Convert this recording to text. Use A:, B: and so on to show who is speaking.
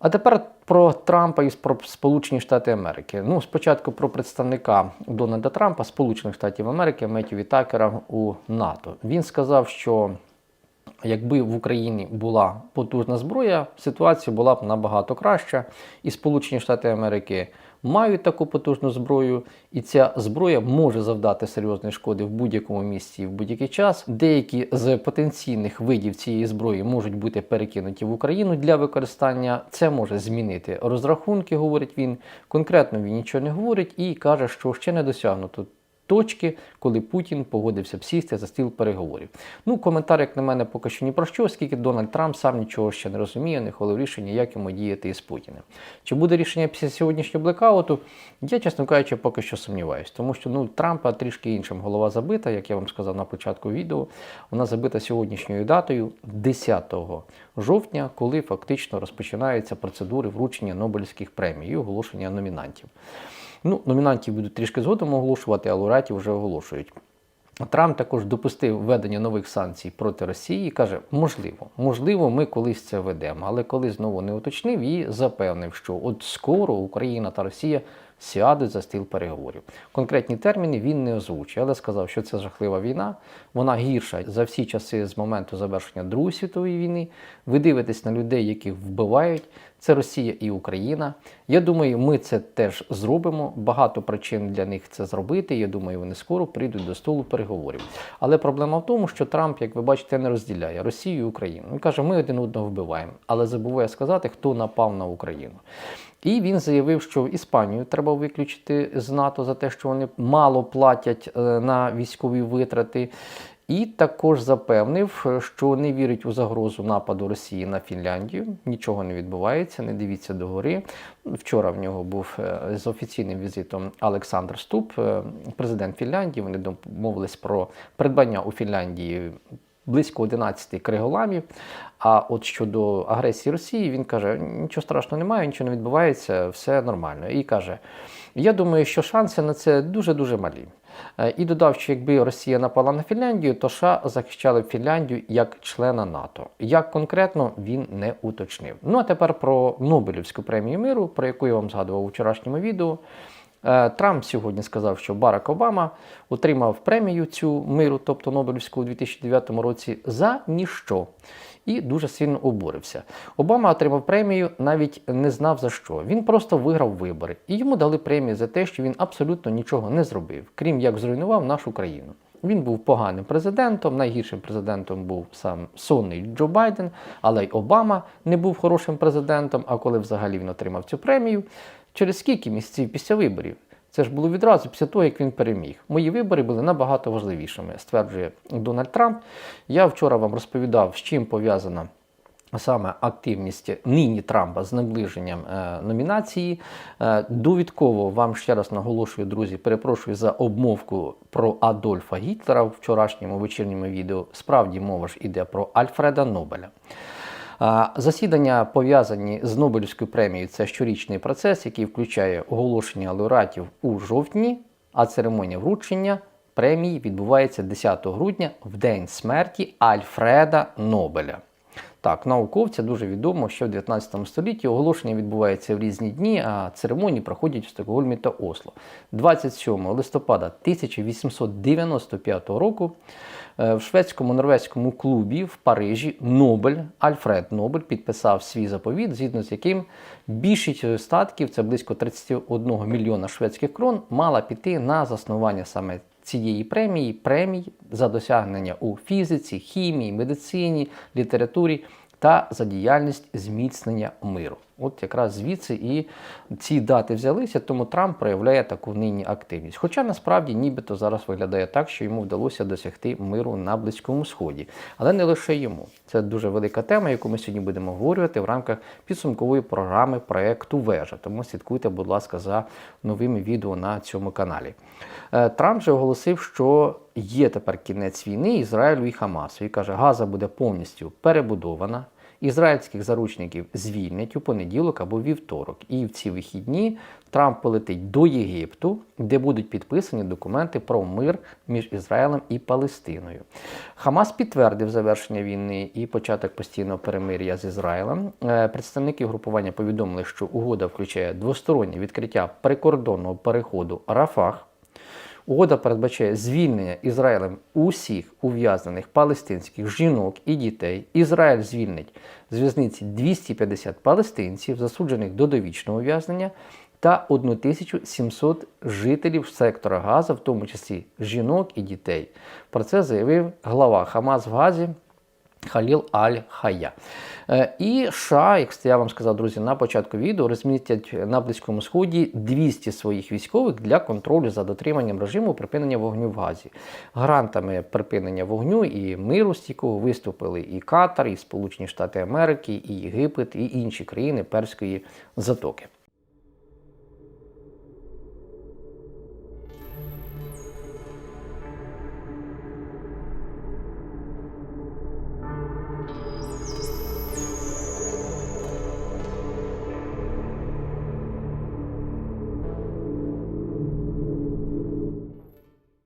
A: А тепер про Трампа і про Сполучені Штати Америки. Ну, спочатку про представника Дональда Трампа, Сполучених Штатів Америки, Меттю Вітакера у НАТО. Він сказав, що якби в Україні була потужна зброя, ситуація була б набагато краща. І Сполучені Штати Америки мають таку потужну зброю, і ця зброя може завдати серйозної шкоди в будь-якому місці і в будь-який час. Деякі з потенційних видів цієї зброї можуть бути перекинуті в Україну для використання. Це може змінити розрахунки, говорить він. Конкретно він нічого не говорить і каже, що ще не досягнуто точки, коли Путін погодився б сісти за стіл переговорів. Ну, коментар, як на мене, поки що ні про що, оскільки Дональд Трамп сам нічого ще не розуміє, не хвалив рішення, як йому діяти із Путіним. Чи буде рішення після сьогоднішнього блекауту? Я, чесно кажучи, поки що сумніваюся, тому що ну, Трампа трішки іншим голова забита, як я вам сказав на початку відео. Вона забита сьогоднішньою датою 10 жовтня, коли фактично розпочинаються процедури вручення Нобелівських премій і оголошення номінантів. Ну, номінантів будуть трішки згодом оголошувати, а лауреатів вже оголошують. Трамп також допустив введення нових санкцій проти Росії і каже, можливо, можливо, ми колись це ведемо, але коли знову не уточнив і запевнив, що от скоро Україна та Росія сядуть за стіл переговорів. Конкретні терміни він не озвучив, але сказав, що це жахлива війна. Вона гірша за всі часи з моменту завершення Другої світової війни. Ви дивитесь на людей, яких вбивають. Це Росія і Україна. Я думаю, ми це теж зробимо. Багато причин для них це зробити. Я думаю, вони скоро прийдуть до столу переговорів. Але проблема в тому, що Трамп, як ви бачите, не розділяє Росію і Україну. Він каже, ми один одного вбиваємо, але забуває сказати, хто напав на Україну. І він заявив, що Іспанію треба виключити з НАТО за те, що вони мало платять е, на військові витрати. І також запевнив, що не вірить у загрозу нападу Росії на Фінляндію. Нічого не відбувається, не дивіться догори. Вчора в нього був е, з офіційним візитом Олександр Ступ, е, президент Фінляндії. Вони домовились про придбання у Фінляндії. Близько 11 криголамів. А от щодо агресії Росії, він каже: нічого страшного немає, нічого не відбувається, все нормально. І каже: я думаю, що шанси на це дуже-дуже малі. Е, І додав, що якби Росія напала на Фінляндію, то США захищали Фінляндію як члена НАТО. Як конкретно він не уточнив. Ну а тепер про Нобелівську премію миру, про яку я вам згадував у вчорашньому відео. Е, Трамп сьогодні сказав, що Барак Обама отримав премію цю миру, тобто Нобелівську у 2009 році, за ніщо. І дуже сильно обурився. Обама отримав премію, навіть не знав за що. Він просто виграв вибори. І йому дали премію за те, що він абсолютно нічого не зробив, крім як зруйнував нашу країну. Він був поганим президентом. Найгіршим президентом був сам сонний Джо Байден, але й Обама не був хорошим президентом. А коли взагалі він отримав цю премію, через скільки місяців після виборів? Це ж було відразу після того, як він переміг. Мої вибори були набагато важливішими, стверджує Дональд Трамп. Я вчора вам розповідав, з чим пов'язана саме активність нині Трампа з наближенням е, номінації. Е, довідково вам ще раз наголошую, друзі, перепрошую за обмовку про Адольфа Гітлера в вчорашньому вечірньому відео. Справді мова ж іде про Альфреда Нобеля. Засідання пов'язані з Нобелівською премією. Це щорічний процес, який включає оголошення лауреатів у жовтні, а церемонія вручення премії відбувається 10 грудня в день смерті Альфреда Нобеля. Так, науковця дуже відомо, що в 19 столітті оголошення відбувається в різні дні, а церемонії проходять в Стокгольмі та Осло. 27 листопада 1895 року е, в шведському норвезькому клубі в Парижі Нобель, Альфред Нобель підписав свій заповіт, згідно з яким більшість статків, це близько 31 мільйона шведських крон, мала піти на заснування саме цієї премії премій за досягнення у фізиці, хімії, медицині, літературі та за діяльність зміцнення миру. От якраз звідси і ці дати взялися, тому Трамп проявляє таку нині активність. Хоча насправді нібито зараз виглядає так, що йому вдалося досягти миру на Близькому Сході. Але не лише йому. Це дуже велика тема, яку ми сьогодні будемо обговорювати в рамках підсумкової програми проекту Вежа. Тому слідкуйте, будь ласка, за новими відео на цьому каналі. Е, Трамп же оголосив, що є тепер кінець війни Ізраїлю і Хамасу. І каже, Газа буде повністю перебудована. Ізраїльських заручників звільнять у понеділок або вівторок. І в ці вихідні Трамп полетить до Єгипту, де будуть підписані документи про мир між Ізраїлем і Палестиною. Хамас підтвердив завершення війни і початок постійного перемир'я з Ізраїлем. Е, Представники групування повідомили, що угода включає двостороннє відкриття прикордонного переходу Рафах. Угода передбачає звільнення Ізраїлем усіх ув'язнених палестинських жінок і дітей. Ізраїль звільнить з в'язниці 250 палестинців, засуджених до довічного ув'язнення, та 1700 жителів сектора Газа, в тому числі жінок і дітей. Про це заявив глава Хамас в Газі Халіл Аль-Хая. Е, І США, як я вам сказав, друзі, на початку відео розмістять на Близькому Сході 200 своїх військових для контролю за дотриманням режиму припинення вогню в Газі. Гарантами припинення вогню і миру стійкого виступили і Катар, і Сполучені Штати Америки, і Єгипет, і інші країни Перської затоки.